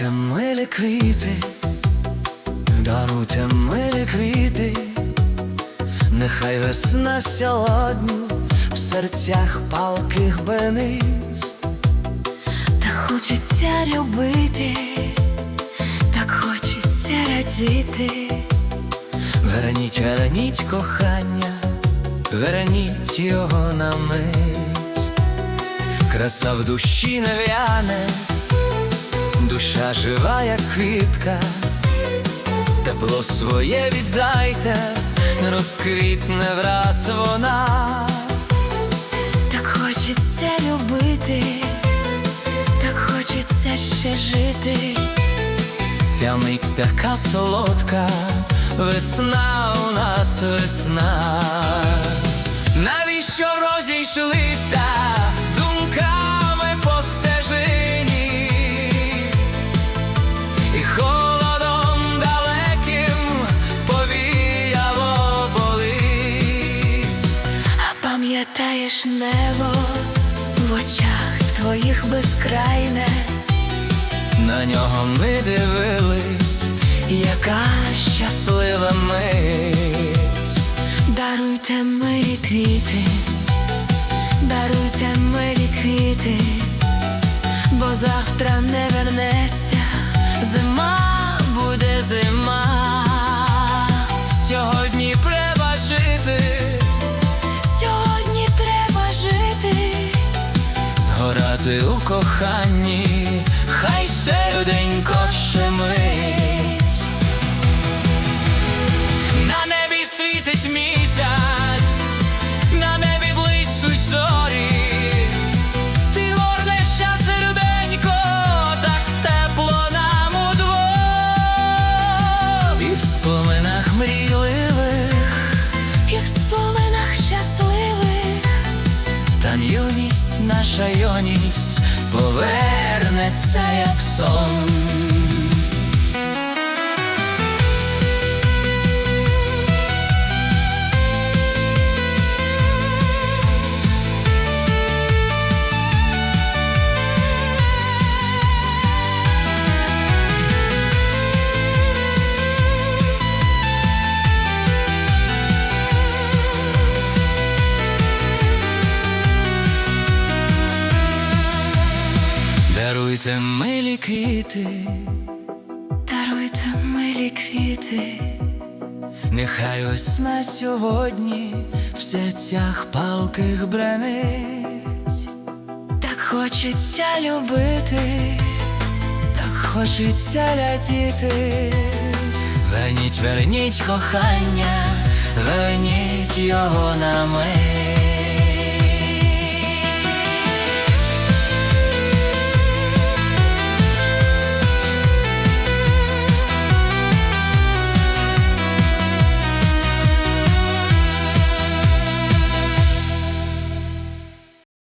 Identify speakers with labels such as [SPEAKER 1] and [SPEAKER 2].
[SPEAKER 1] милі квіти, даруйте милі квіти, нехай весна сьогодні в серцях палких бениць.
[SPEAKER 2] Так хочеться любити, так хочеться радіти.
[SPEAKER 1] Верніть, верніть кохання, верніть його на мить. Краса в душі не в'яне, душа жива, як квітка, тепло своє віддайте, розквітне враз вона.
[SPEAKER 2] Так хочеться любити, так хочеться ще жити.
[SPEAKER 1] Ця мить така солодка, весна у нас весна. Навіщо розійшлися
[SPEAKER 2] пам'ятаєш небо в очах твоїх безкрайне,
[SPEAKER 1] На нього ми дивились, яка щаслива мить.
[SPEAKER 2] даруйте милі квіти, даруйте милі квіти, бо завтра не вернеться, зима буде зима.
[SPEAKER 1] Сьогодні коханні, хай серденько щемить. На небі світить місяць, на небі блищуть зорі. Ти горнешся серденько, так тепло нам удвох. І в споминах мрійливих, юність, наша юність повернеться, як сон. Квіти,
[SPEAKER 2] даруйте милі квіти,
[SPEAKER 1] нехай весна сьогодні в серцях палких бренить.
[SPEAKER 2] так хочеться любити,
[SPEAKER 1] Так хочеться лятіти, верніть, верніть кохання, верніть його на мить.